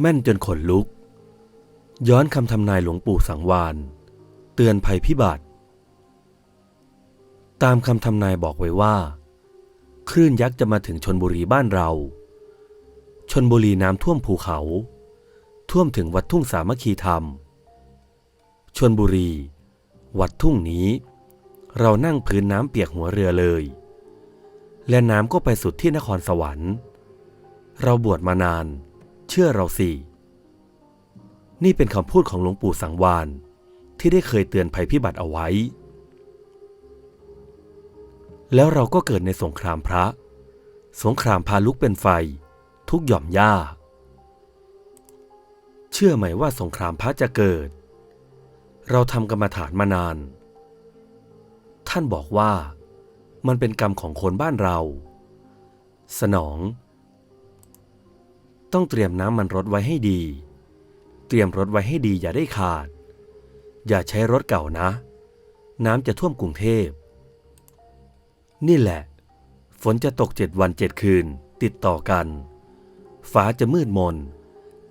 แม่นจนขนลุก ย้อนคำทำนายหลวงปู่สังวาน เตือนภัยพิบัติ ตามคำทำนายบอกไว้ว่า คลื่นยักษ์จะมาถึงชนบุรีบ้านเรา ชนบุรีน้ำท่วมภูเขา ท่วมถึงวัดทุ่งสามัคคีธรรม ชนบุรี วัดทุ่งนี้ เรานั่งพื้นน้ำเปียกหัวเรือเลย และน้ำก็ไปสุดที่นครสวรรค์ เราบวชมานาน เชื่อเราสิ นี่เป็นคำพูดของหลวงปู่สังวานที่ได้เคยเตือนภัยพิบัติเอาไว้ แล้วเราก็เกิดในสงครามพระ สงครามพาลุกเป็นไฟ ทุกหย่อมหญ้า เชื่อไหมว่าสงครามพระจะเกิด เราทำกรรมฐานมานาน ท่านบอกว่ามันเป็นกรรมของคนบ้านเรา สนอง ต้องเตรียมน้ำมันรถไว้ให้ดี เตรียมรถไว้ให้ดีอย่าได้ขาด อย่าใช้รถเก่านะ น้ำจะท่วมกรุงเทพ นี่แหละ ฝนจะตกเจ็ดวันเจ็ดคืนติดต่อกัน ฟ้าจะมืดมน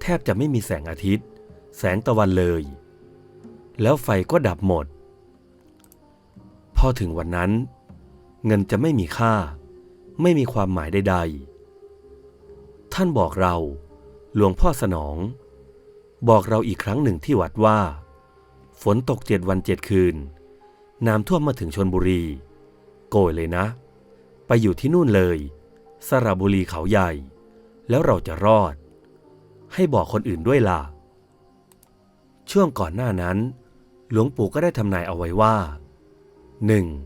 แทบจะไม่มีแสงอาทิตย์ แสงตะวันเลย แล้วไฟก็ดับหมด พอถึงวันนั้น เงินจะไม่มีค่า ไม่มีความหมายใดๆ ท่านบอกเรา หลวงพ่อสนอง บอกเราอีกครั้งหนึ่งที่วัดว่า ฝนตกเจ็ดวันเจ็ดคืน น้ำท่วมมาถึงชนบุรี โกยเลยนะ ไปอยู่ที่นู่นเลย สระบุรีเขาใหญ่ แล้วเราจะรอด ให้บอกคนอื่นด้วยล่ะ ช่วงก่อนหน้านั้น หลวงปู่ก็ได้ทำนายเอาไว้ว่า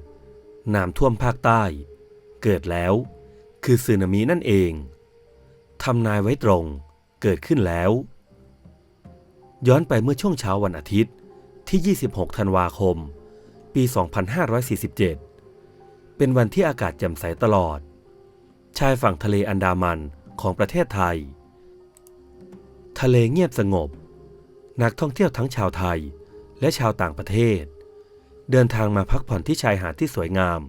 1. น้ำท่วมภาคใต้ เกิดแล้ว คือสึนามินั่นเอง ทำนายไว้ตรงเกิดขึ้นแล้ว ย้อนไปเมื่อช่วงเช้าวันอาทิตย์ที่ 26 ธันวาคม ปี 2547 เป็นวันที่อากาศแจ่มใสตลอด ชายฝั่งทะเลอันดามันของประเทศไทย ทะเลเงียบสงบ นักท่องเที่ยวทั้งชาวไทยและชาวต่างประเทศ เดินทางมาพักผ่อนที่ชายหาดที่สวยงาม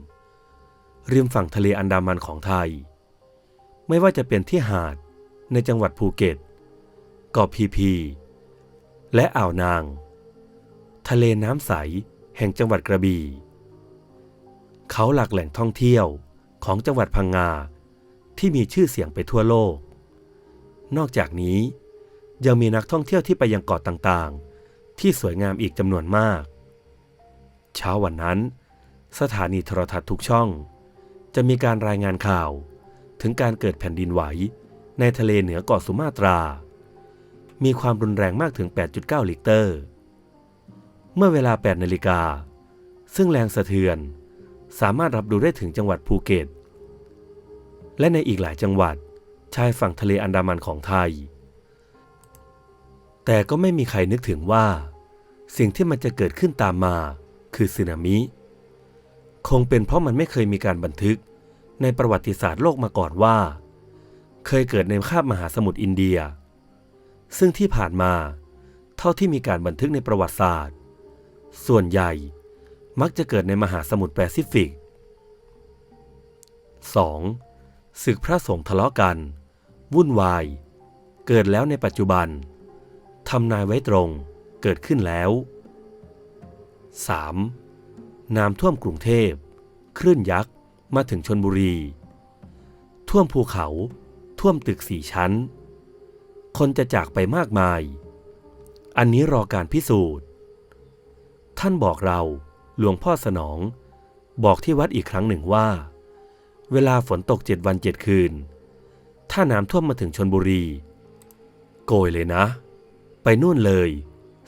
ริมฝั่งทะเลอันดามันของไทย ไม่ว่าจะเป็นที่หาดในจังหวัดภูเก็ตเกาะพีพี และอ่าวนาง ทะเลน้ำใสแห่งจังหวัดกระบี่ เขาหลักแหล่งท่องเที่ยวของจังหวัดพังงาที่มีชื่อเสียงไปทั่วโลก นอกจากนี้ยังมีนักท่องเที่ยวที่ไปยังเกาะต่างๆ ที่สวยงามอีกจำนวนมาก เช้าวันนั้น สถานีโทรทัศน์ทุกช่อง จะมีการรายงานข่าว ถึงการเกิดแผ่นดินไหว ในทะเลเหนือเกาะสุมาตรา มีความรุนแรงมากถึง 8.9 ลิกเตอร์ เมื่อเวลา 8 นาฬิกา ซึ่งแรงสะเทือน สามารถรับรู้ได้ถึงจังหวัดภูเก็ต และในอีกหลายจังหวัดชายฝั่งทะเลอันดามันของไทย แต่ก็ไม่มีใครนึกถึงว่า สิ่งที่มันจะเกิดขึ้นตามมาคือสึนามิ คงเป็นเพราะมันไม่เคยมีการบันทึก ในประวัติศาสตร์โลกมาก่อนว่า เคยเกิดในคาบมหาสมุทรอินเดีย ซึ่งที่ผ่านมา เท่าที่มีการบันทึกในประวัติศาสตร์ ส่วนใหญ่มักจะเกิดในมหาสมุทรแปซิฟิก 2. ศึกพระสงฆ์ทะเลาะกัน วุ่นวาย เกิดแล้วในปัจจุบันทำนายไว้ตรงเกิดขึ้นแล้ว 3. น้ำท่วมกรุงเทพ คลื่นยักษ์ มาถึงชนบุรี ท่วมภูเขา ท่วมตึกสี่ชั้น คนจะจากไปมากมาย อันนี้รอการพิสูจน์ ท่านบอกเราหลวงพ่อสนอง บอกที่วัดอีกครั้งหนึ่งว่า เวลาฝนตกเจ็ดวันเจ็ดคืน ถ้าน้ำท่วมมาถึงชนบุรี โกยเลยนะ ไปนู่นเลย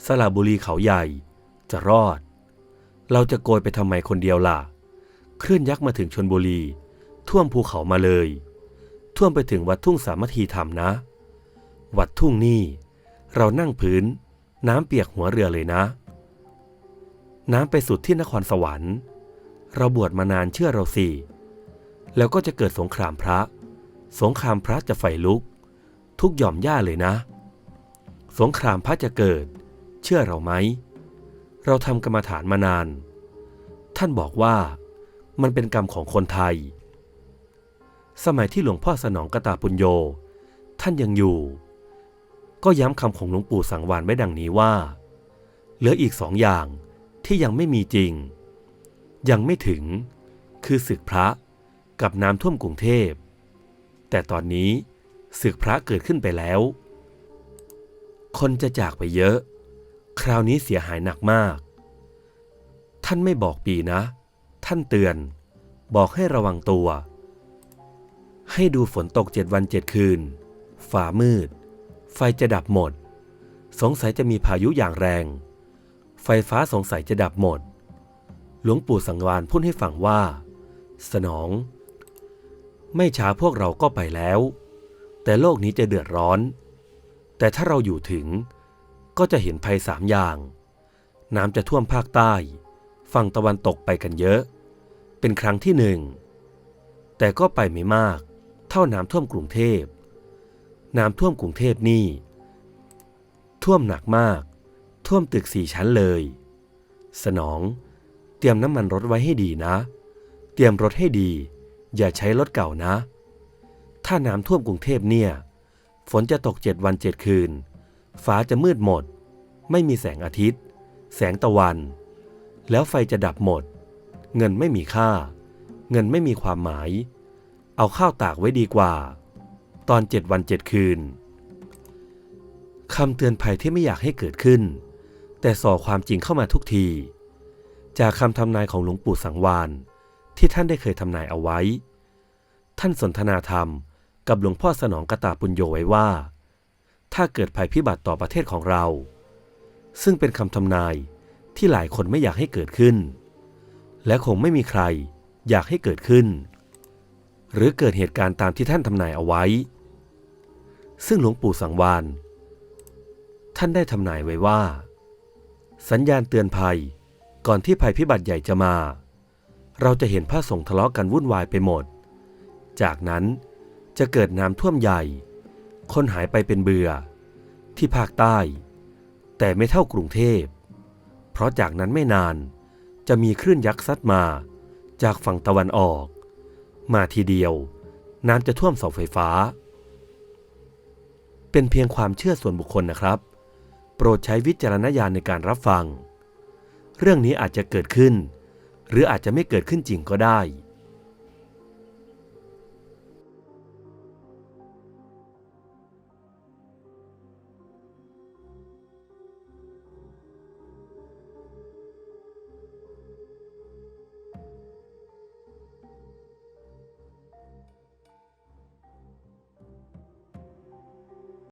สระบุรีเขาใหญ่ จะรอด เราจะโกยไปทำไมคนเดียวล่ะ คลื่นยักษ์มาถึงชนบุรี ท่วมภูเขามาเลย ท่วมไปถึงวัดทุ่งสามัคคีธรรมนะ วัดทุ่งนี่ เรานั่งพื้น น้ำเปียกหัวเรือเลยนะ น้ำไปสุดที่นครสวรรค์ เราบวชมานานเชื่อเราสิแล้วก็จะเกิดสงครามพระ สงครามพระจะไฟลุก ทุกหย่อมหญ้าเลยนะ สงครามพระจะเกิด เชื่อเราไหม เราทำกรรมฐานมานาน ท่านบอกว่า มันเป็นกรรมของคนไทย สมัยที่หลวงพ่อสนองกตาปุญโย ท่านยังอยู่ ก็ย้ำคำของหลวงปู่สังวานไว้ดังนี้ว่า เหลืออีกสองอย่างที่ยังไม่มีจริง ยังไม่ถึงคือศึกพระกับน้ำท่วมกรุงเทพ แต่ตอนนี้ศึกพระเกิดขึ้นไปแล้ว คนจะจากไปเยอะ คราวนี้เสียหายหนักมาก ท่านไม่บอกปีนะ ท่านเตือน บอกให้ระวังตัว ให้ดูฝนตกเจ็ดวันเจ็ดคืน ฝ่ามืด ไฟจะดับหมด สงสัยจะมีพายุอย่างแรง ไฟฟ้าสงสัยจะดับหมด หลวงปู่สังวานพูดให้ฟังว่า สนอง ไม่ช้าพวกเราก็ไปแล้ว แต่โลกนี้จะเดือดร้อน แต่ถ้าเราอยู่ถึงก็จะเห็นภัยสามอย่าง น้ำจะท่วมภาคใต้ ฝั่งตะวันตกไปกันเยอะ เป็นครั้งที่หนึ่ง แต่ก็ไปไม่มาก เท่าน้ำท่วมกรุงเทพ น้ำท่วมกรุงเทพนี่ ท่วมหนักมาก ท่วมตึกสี่ชั้นเลย สนอง เตรียมน้ำมันรถไว้ให้ดีนะ เตรียมรถให้ดี อย่าใช้รถเก่านะ ถ้าน้ำท่วมกรุงเทพเนี่ย ฝนจะตกเจ็ดวันเจ็ดคืน ฟ้าจะมืดหมด ไม่มีแสงอาทิตย์ แสงตะวัน แล้วไฟจะดับหมด เงินไม่มีค่า เงินไม่มีความหมาย เอาข้าวตากไว้ดีกว่า ตอนเจ็ดวันเจ็ดคืนคำเตือนภัยที่ไม่อยากให้เกิดขึ้น แต่ส่อความจริงเข้ามาทุกที จากคำทำนายของหลวงปู่สังวานที่ท่านได้เคยทำนายเอาไว้ ท่านสนทนาธรรมกับหลวงพ่อสนองกระตาปุญโยไว้ว่า ถ้าเกิดภัยพิบัติต่อประเทศของเรา ซึ่งเป็นคำทำนายที่หลายคนไม่อยากให้เกิดขึ้น และคงไม่มีใครอยากให้เกิดขึ้น หรือเกิดเหตุการณ์ตามที่ท่านทำนายเอาไว้ ซึ่งหลวงปู่สังวานท่านได้ทำนายไว้ว่า สัญญาณเตือนภัยก่อนที่ภัยพิบัติใหญ่จะมา เราจะเห็นพระสงฆ์ทะเลาะกันวุ่นวายไปหมด จากนั้นจะเกิดน้ำท่วมใหญ่ คนหายไปเป็นเบื่อ ที่ภาคใต้ แต่ไม่เท่ากรุงเทพ เพราะจากนั้นไม่นาน จะมีคลื่นยักษ์ซัดมา จากฝั่งตะวันออก มาทีเดียว น้ำจะท่วมเสาไฟฟ้า เป็นเพียงความเชื่อส่วนบุคคลนะครับ โปรดใช้วิจารณญาณในการรับฟัง เรื่องนี้อาจจะเกิดขึ้น หรืออาจจะไม่เกิดขึ้นจริงก็ได้